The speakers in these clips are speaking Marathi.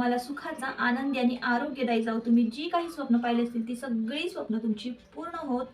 तुम्हाला सुखाचा आनंदी आणि आरोग्यदायी जाऊ तुम्ही जी काही स्वप्न पाहिली असतील ती सगळी स्वप्न तुमची पूर्ण होत.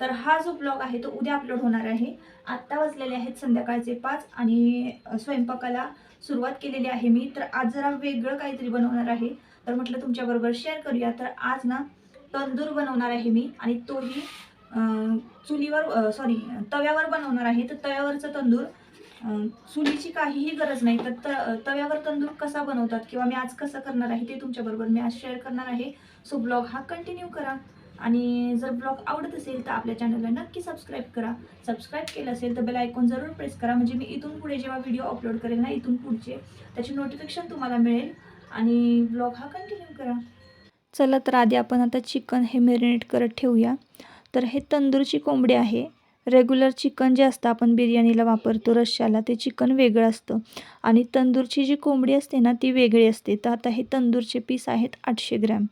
तर हा जो ब्लॉग आहे तो उद्या अपलोड होणार आहे. आत्ता वाजलेले आहेत संध्याकाळचे पाच आणि स्वयंपाकाला सुरुवात केलेली आहे मी. तर आज जरा वेगळं काहीतरी बनवणार आहे. तर म्हटलं तुमच्याबरोबर शेअर करूया. तर आज ना तंदूर बनवणार आहे मी आणि तोही चुलीवर सॉरी तव्यावर बनवणार आहे. तर तव्यावरचं तंदूर चुलीची काहीही गरज नाही तर त तव्यावर तंदूर कसा बनवतात किंवा मी आज कसं करणार आहे ते तुमच्याबरोबर मी आज शेअर करणार आहे. सो ब्लॉग हा कंटिन्यू करा. आणि जर ब्लॉग आवडत असेल तर आपल्या चॅनलला नक्की सबस्क्राईब करा. सबस्क्राईब केलं असेल तर बेल आयकॉन जरूर प्रेस करा. म्हणजे मी इथून पुढे जेव्हा व्हिडिओ अपलोड करेल ना इथून पुढचे त्याची नोटिफिकेशन तुम्हाला मिळेल. आणि ब्लॉग हा कंटिन्यू करा. चला तर आधी आपण आता चिकन हे मॅरिनेट करत ठेवूया. तर हे तंदूरची कोंबडी आहे. रेग्युलर चिकन जे असतं आपण बिर्याणीला वापरतो रश्श्याला ते चिकन वेगळं असतं. आणि तंदूरची जी कोंबडी असते ना ती वेगळी असते. तर आता हे तंदूरचे पीस आहेत आठशे ग्रॅम.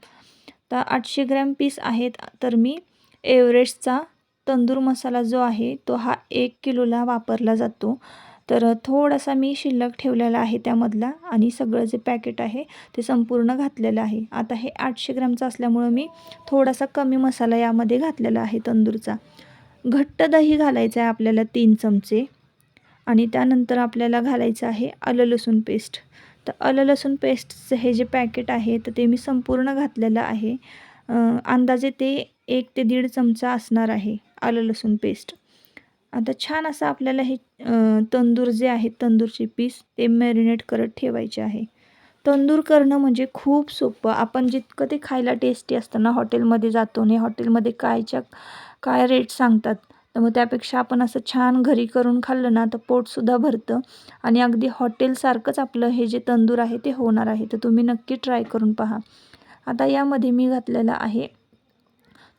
तर आठशे ग्रॅम पीस आहेत तर मी एव्हरेस्टचा तंदूर मसाला जो आहे तो हा एक किलोला वापरला जातो. तर थोडासा मी शिल्लक ठेवलेला आहे त्यामधला आणि सगळं जे पॅकेट आहे ते संपूर्ण घातलेलं आहे. आता हे आठशे ग्रॅमचं असल्यामुळं मी थोडासा कमी मसाला यामध्ये घातलेला आहे तंदूरचा. घट्ट दही घालायचं आहे आपल्याला तीन चमचे. आणि त्यानंतर आपल्याला घालायचं आहे आलं लसूण पेस्ट. तर आलं लसूण पेस्टचं हे जे पॅकेट आहे तर ते मी संपूर्ण घातलेलं आहे. अंदाजे ते एक ते दीड चमचा असणार आहे आलं लसूण पेस्ट. आता छान असं आपल्याला हे तंदूर जे आहे तंदूरचे पीस ते मॅरिनेट करत ठेवायचे आहे. तंदूर करणं म्हणजे खूप सोपं. आपण जितकं ते खायला टेस्टी असतं ना हॉटेलमध्ये जातो आणि हॉटेलमध्ये कायच्या काय रेट सांगतात? तर मग त्यापेक्षा आपण असं छान घरी करून खाल्लं ना तर पोटसुद्धा भरतं. आणि अगदी हॉटेलसारखंच आपलं हे जे तंदूर आहे ते होणार आहे. तर तुम्ही नक्की ट्राय करून पहा. आता यामध्ये मी घातलेलं आहे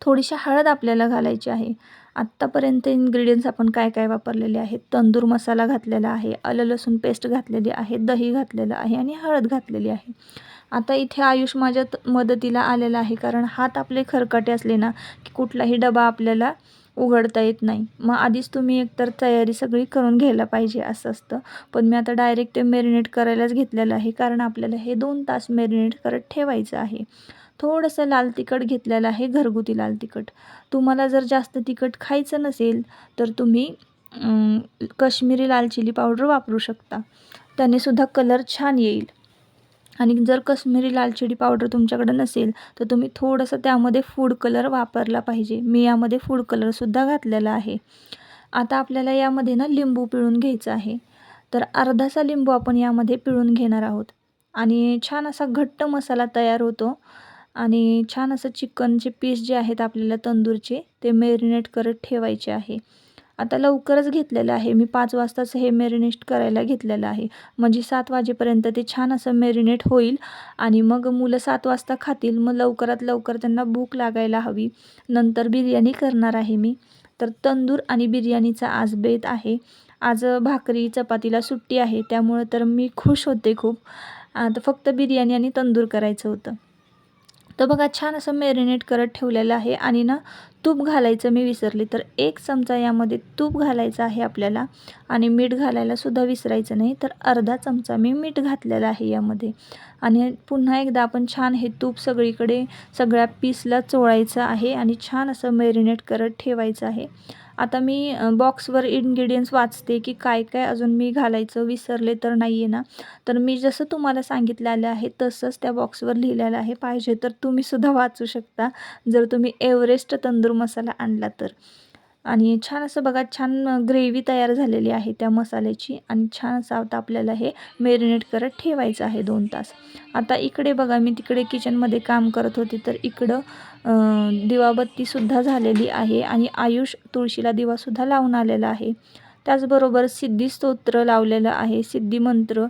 थोडीशी हळद आपल्याला घालायची आहे. आत्तापर्यंत इन्ग्रेडियंट्स आपण काय काय वापरलेले आहेत? तंदूर मसाला घातलेला आहे आलं लसूण पेस्ट घातलेली आहे दही घातलेलं आहे आणि हळद घातलेली आहे. आता इथे आयुष माझ्या मदतीला आलेला आहे कारण हात आपले खरकटे असले ना की कुठलाही डबा आपल्याला उघडता येत नाही. मग आधीच तुम्ही एकतर तयारी सगळी करून घ्यायला पाहिजे असं असतं. पण मी आता डायरेक्ट ते मेरिनेट करायलाच घेतलेलं आहे कारण आपल्याला हे दोन तास मेरिनेट करत ठेवायचं आहे. थोडंसं लाल तिखट घेतलेलं आहे घरगुती लाल तिखट. तुम्हाला जर जास्त तिखट खायचं नसेल तर तुम्ही अं, काश्मीरी लाल चिली पावडर वापरू शकता. त्याने सुद्धा कलर छान येईल. आणि जर कश्मीरी लालचिडी पावडर तुमच्याकडे नसेल तर तुम्ही थोडंसं त्यामध्ये फूड कलर वापरला पाहिजे. मी यामध्ये फूड कलरसुद्धा घातलेला आहे. आता आपल्याला यामध्ये ना लिंबू पिळून घ्यायचं आहे. तर अर्धासा लिंबू आपण यामध्ये पिळून घेणार आहोत. आणि छान असा घट्ट मसाला तयार होतो. आणि छान असं चिकनचे पीस जे आहेत आपल्याला तंदूरचे ते मॅरिनेट करत ठेवायचे आहे. आता लवकरच घेतलेलं आहे. मी पाच वाजताच हे मॅरिनेट करायला घेतलेलं आहे. म्हणजे सात वाजेपर्यंत ते छान असं मॅरिनेट होईल आणि मग मुलं सात वाजता खातील. मग लवकरात लवकर त्यांना भूक लागायला हवी. नंतर बिर्याणी करणार आहे मी. तर तंदूर आणि बिर्याणीचा आज बेत आहे. आज भाकरी चपातीला सुट्टी आहे. त्यामुळं तर मी खुश होते खूप. आता फक्त बिर्याणी आणि तंदूर करायचं होतं. तर बघा छान असं मॅरिनेट करत ठेवलेलं आहे आणि ना तूप घालायचं मी विसरले. तर एक चमचा यामध्ये तूप घालायचं आहे आपल्याला आणि मीठ घालायलासुद्धा विसरायचं नाही. तर अर्धा चमचा मी मीठ घातलेलं आहे यामध्ये. आणि पुन्हा एकदा आपण छान हे तूप सगळीकडे सगळ्या पीसला चोळायचं आहे आणि छान असं मॅरिनेट करत ठेवायचं आहे. आता मी बॉक्सवर इन्ग्रेडियंट्स वाचते की काय काय अजून मी घालायचं विसरले तर नाही आहे ना. तर मी जसं तुम्हाला सांगितलेलं आहे तसंच त्या बॉक्सवर लिहिलेलं आहे. पाहिजे तर तुम्हीसुद्धा वाचू शकता. जर तुम्ही एव्हरेस्ट तंदूर मसाला आणला तर. आणि छान असं बघा छान ग्रेव्ही तयार झालेली आहे त्या मसाल्याची आणि छान असं आता आपल्याला हे मॅरिनेट करत ठेवायचं आहे दोन तास. आता इकडे बघा मी तिकडे किचनमध्ये काम करत होते तर इकडं दिवाबत्तीसुद्धा झालेली आहे आणि आयुष तुळशीला दिवासुद्धा लावून आलेला आहे. त्याचबरोबर सिद्धी स्तोत्र लावलेलं आहे सिद्धी मंत्र.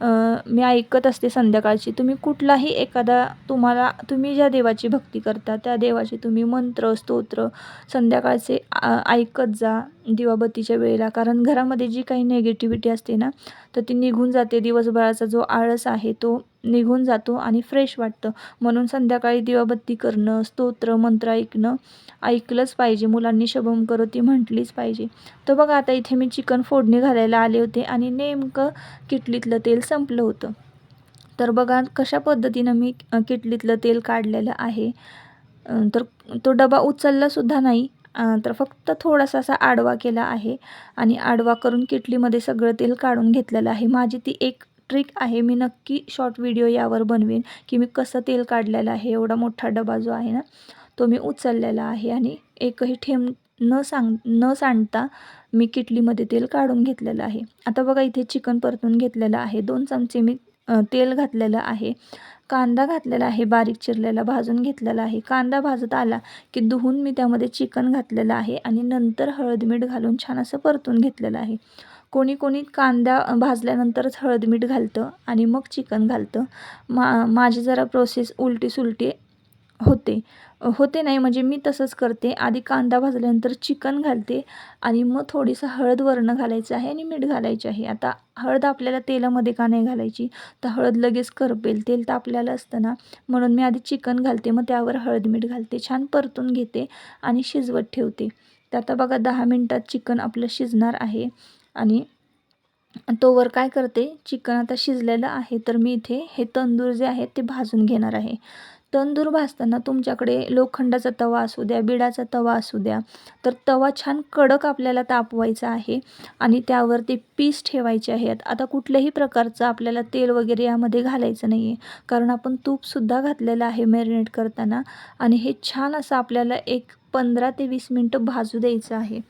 मी ऐकत असते संध्याकाळची. तुम्ही कुठलाही एखादा तुम्हाला तुम्ही ज्या देवाची भक्ती करता त्या देवाचे तुम्ही मंत्र स्तोत्र संध्याकाळचे ऐकत जा दिवाबत्तीच्या वेळेला. कारण घरामध्ये जी काही नेगेटिव्हिटी असते ना तर ती निघून जाते. दिवसभराचा जो आळस आहे तो निघून जातो आणि फ्रेश वाटतं. म्हणून संध्याकाळी दिवाबत्ती करणं स्तोत्र मंत्र ऐकणं ऐकलंच पाहिजे. मुलांनी शभम करो ती म्हटलीच पाहिजे. तर बघा आता इथे मी चिकन फोडणी घालायला आले होते आणि नेमकं किटलीतलं तेल संपलं होतं. तर बघा कशा पद्धतीनं मी किटलीतलं तेल काढलेलं आहे. तर तो डबा उचललासुद्धा नाही. तर फक्त थोडासा असा आडवा केला आहे. आणि आडवा करून किटलीमध्ये सगळं तेल काढून घेतलेलं आहे. माझी ती एक ट्रिक आहे. मी नक्की शॉर्ट व्हिडिओ यावर बनवेन की मी कसं तेल काढलेलं आहे. एवढा मोठा डबा जो आहे ना तो मी उचललेला आहे आणि एकही ठेम न सांग न सांडता मी किटलीमध्ये तेल काढून घेतलेलं आहे. आता बघा इथे चिकन परतून घेतलेलं आहे. दोन चमचे मी तेल घातलेलं आहे. कांदा घातलेला आहे बारीक चिरलेला भाजून घेतलेला आहे. कांदा भाजत आला की धुवून मी त्यामध्ये चिकन घातलेलं आहे आणि नंतर हळद मीठ घालून छान असं परतून घेतलेलं आहे. कोणी कोणी कांदा भाजल्यानंतरच हळद मीठ घालतं आणि मग चिकन घालतं. मा माझी जरा प्रोसेस उलटी सुलटी होते. होते नाही म्हणजे मी तसंच करते. आधी कांदा भाजल्यानंतर चिकन घालते आणि मग थोडीसं हळद वरणं घालायचं आहे आणि मीठ घालायचे आहे. आता हळद आपल्याला तेलामध्ये का नाही घालायची? तर हळद लगेच करपेल. तेल तर आपल्याला असतं ना. म्हणून मी आधी चिकन घालते मग त्यावर हळद मीठ घालते. छान परतून घेते आणि शिजवत ठेवते. तर आता बघा दहा मिनटात चिकन आपलं शिजणार आहे. आणि तोवर काय करते? चिकन आता शिजलेलं आहे तर मी इथे हे तंदूर जे आहे ते भाजून घेणार आहे. तंदूर भाजताना तुमच्याकडे लोखंडाचा तवा असू द्या बिडाचा तवा असू द्या तर तवा छान कडक आपल्याला तापवायचा आहे आणि त्यावर ते पीस ठेवायचे आहेत. आता कुठल्याही प्रकारचं आपल्याला तेल वगैरे यामध्ये घालायचं नाही आहे कारण आपण तूपसुद्धा घातलेलं आहे मॅरिनेट करताना आणि हे छान असं आपल्याला एक पंधरा ते वीस मिनटं भाजू द्यायचं आहे.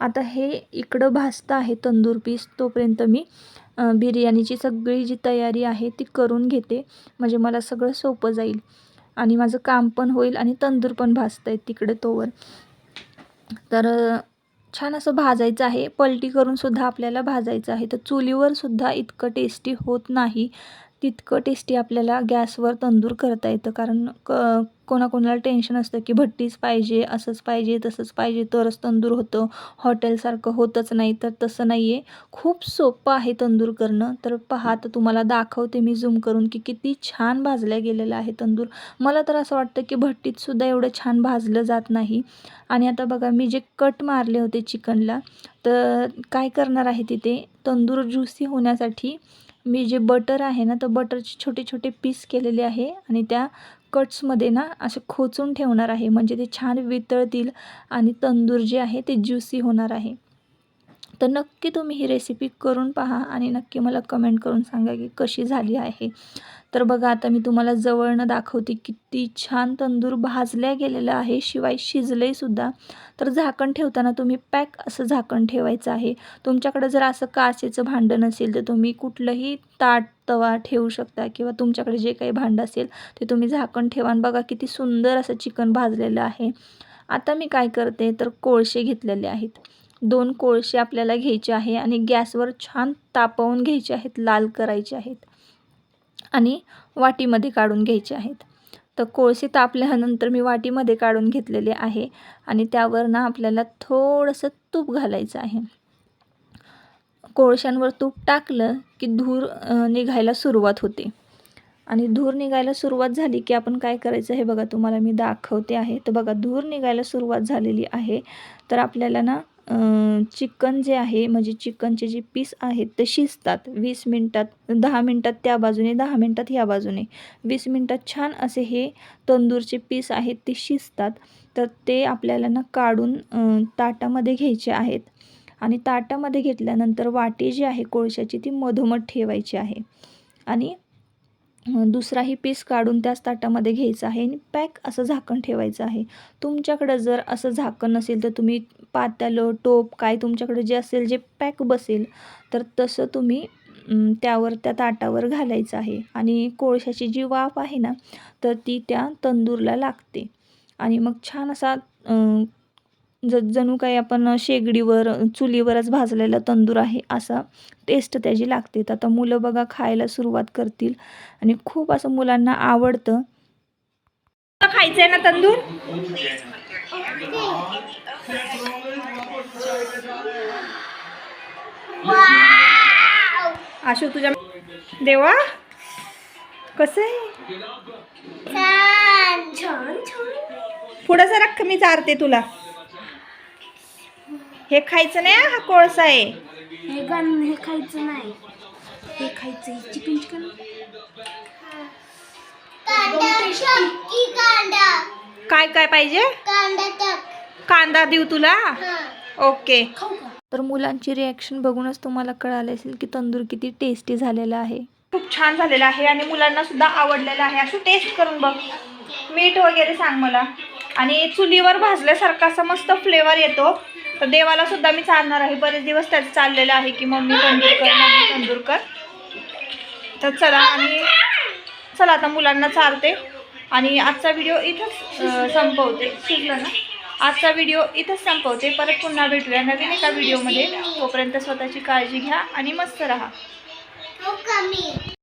आता हे इकडं भाजतं आहे तंदूर पीस तोपर्यंत मी बिर्याणीची सगळी जी तयारी आहे ती करून घेते. म्हणजे मला सगळं सोपं जाईल. आणि माझं काम पण होईल आणि तंदूर पण भाजतं आहे तिकडे तोवर. तर छान असं भाजायचं आहे. पलटी करून सुद्धा आपल्याला भाजायचं आहे. तर चुलीवर सुद्धा इतकं टेस्टी होत नाही. तितकं टेस्टी आपल्याला गॅसवर तंदूर करता येतं. कारण क कोणाकोणाला टेन्शन असतं की भट्टीच पाहिजे असंच पाहिजे तसंच पाहिजे तरच तंदूर होतं. हॉटेलसारखं होतच नाही तर तसं नाही आहे खूप सोपं आहे तंदूर करणं. तर पहा तर तुम्हाला दाखवते मी झूम करून की किती छान भाजल्या गेलेलं आहे तंदूर. मला तर असं वाटतं की भट्टीतसुद्धा एवढं छान भाजलं जात नाही. आणि आता बघा मी जे कट मारले होते चिकनला तर काय करणार आहे तिथे? तंदूर ज्युसी होण्यासाठी मी जे बटर आहे ना तर बटरचे छोटे छोटे पीस केलेले आहे आणि त्या कट्समध्ये ना असे खोचून ठेवणार आहे. म्हणजे ते छान वितळतील आणि तंदूर जे आहे ते ज्युसी होणार आहे. तर नक्की तुम्ही ही रेसिपी करून पहा आणि नक्की मला कमेंट करून सांगा की कशी झाली आहे. तर बघा आता मी तुम्हाला जवळनं दाखवते किती छान तंदूर भाजल्या गेलेलं आहे शिवाय शिजले तर झाकण ठेवताना तुम्ही पॅक असं झाकण ठेवायचं आहे. तुमच्याकडे जर असं काचेचं भांडं नसेल तर तुम्ही कुठलंही ताट तवा ठेवू शकता किंवा तुमच्याकडे जे काही भांडं असेल ते तुम्ही झाकण ठेवा बघा किती सुंदर असं चिकन भाजलेलं आहे. आता मी काय करते तर कोळसे घेतलेले आहेत. दोन कोळसे आपल्याला घ्यायचे आहे आणि गॅसवर छान तापवून घ्यायचे आहेत लाल करायचे आहेत आणि वाटीमध्ये काढून घ्यायचे आहेत. तर कोळसे तापल्यानंतर मी वाटीमध्ये काढून घेतलेले आहे आणि त्यावर ना आपल्याला थोडंसं तूप घालायचं आहे. कोळशांवर तूप टाकलं की धूर निघायला सुरुवात होते. आणि धूर निघायला सुरुवात झाली की आपण काय करायचं हे बघा तुम्हाला मी दाखवते आहे. तर बघा धूर निघायला सुरुवात झालेली आहे. तर आपल्याला ना चिकन जे आहे म्हणजे चिकनचे जे पीस आहेत ते शिजतात. वीस मिनटात दहा मिनटात त्या बाजूने दहा मिनटात ह्या बाजूने. वीस मिनटात छान असे हे तंदूरचे पीस आहेत ते शिजतात. तर ते आपल्याला ना काढून ताटामध्ये घ्यायचे आहेत. आणि ताटामध्ये घेतल्यानंतर वाटी जी आहे कोळशाची ती मधोमध ठेवायची आहे. आणि दुसराही पीस काढून त्याच ताटामध्ये घ्यायचा आहे आणि पॅक असं झाकण ठेवायचं आहे. तुमच्याकडं जर असं झाकण नसेल तर तुम्ही पात्यालं टोप काय तुमच्याकडे जे असेल जे पॅक बसेल तर तसं तुम्ही त्यावर त्या ताटावर घालायचं आहे. आणि कोळशाची जी वाफ आहे ना तर ती त्या तंदूरला लागते. आणि मग छान असा ज जणू काही आपण शेगडीवर चुलीवरच भाजलेला तंदूर आहे असा टेस्ट त्याची लागते. तर आता मुलं बघा खायला सुरुवात करतील. आणि खूप असं मुलांना आवडतं. खायचं आहे ना तंदूर? आशू तुझ्या देवा कसं आहे? पुढं जरा मी चारते तुला. हे खायचं नाही हा कोळसा आहे. हे गण हे खायचं नाही. हे खायचं चिकन चिकन? कांदा टक्की कांदा? काय काय पाहिजे? कांदा देऊ तुला? हा. ओके. तर मुलांची रिॲक्शन बघूनच तुम्हाला कळालं असेल की तंदूर किती टेस्टी झालेला आहे. खूप छान झालेला आहे आणि मुलांना सुद्धा आवडलेला आहे. असं टेस्ट करून बघ. मीठ वगैरे सांग मला. आणि चुलीवर भाजल्यासारखा असा मस्त फ्लेवर येतो. तर देवाला सुद्धा मी चालणार आहे. बरेच दिवस त्याचं चाललेलं आहे की मम्मी तंदूर कर मम्मी तंदूर कर. तर चला आणि चला आता मुलांना चालते आणि आजचा व्हिडिओ इथंच संपवते. शिकलं ना? आजचा व्हिडिओ इथंच संपवते. परत पुन्हा भेटूया नवीन एका व्हिडिओमध्ये तोपर्यंत स्वतःची काळजी घ्या आणि मस्त राहा. हो